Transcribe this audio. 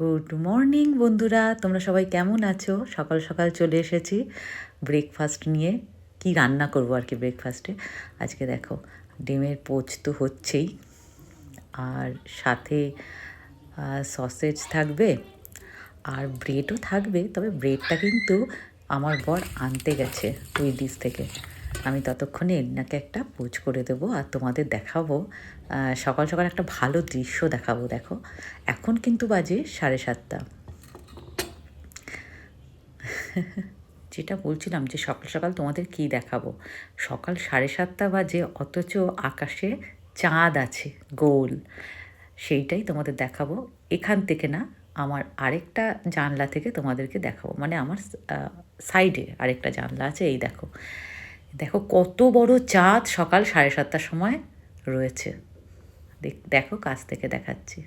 Good morning বন্ধুরা। তোমরা সবাই কেমন আছো? সকাল সকাল চলে এসেছি ব্রেকফাস্ট নিয়ে। কি রান্না করব আর কি ব্রেকফাস্টে আজকে দেখো, ডিমের পোচ তো হচ্ছেই। আর সাথে সসেজ থাকবে। আর ব্রেডও থাকবে, তবে ব্রেডটা কিন্তু আমার বর আনতে গেছে উইডিস থেকে। আমি ততক্ষণে এনাকে একটা পোচ করে দেবো আর তোমাদের দেখাবো। সকাল সকাল একটা ভালো দৃশ্য দেখাবো, দেখো। এখন কিন্তু বাজে সাড়ে সাতটা। যেটা বলছিলাম যে সকাল সকাল তোমাদের কি দেখাবো? সকাল সাড়ে সাতটা বাজে, অথচ আকাশে চাঁদ আছে, গোল। সেইটাই তোমাদের দেখাবো। এখান থেকে না, আমার আরেকটা জানলা থেকে তোমাদেরকে দেখাবো। মানে আমার সাইডে আরেকটা জানলা আছে, এই দেখো। দেখো কত বড় চাঁদ সকাল সাড়ে সাতটার সময় রয়েছে। দেখ- কাছ থেকে দেখাচ্ছি।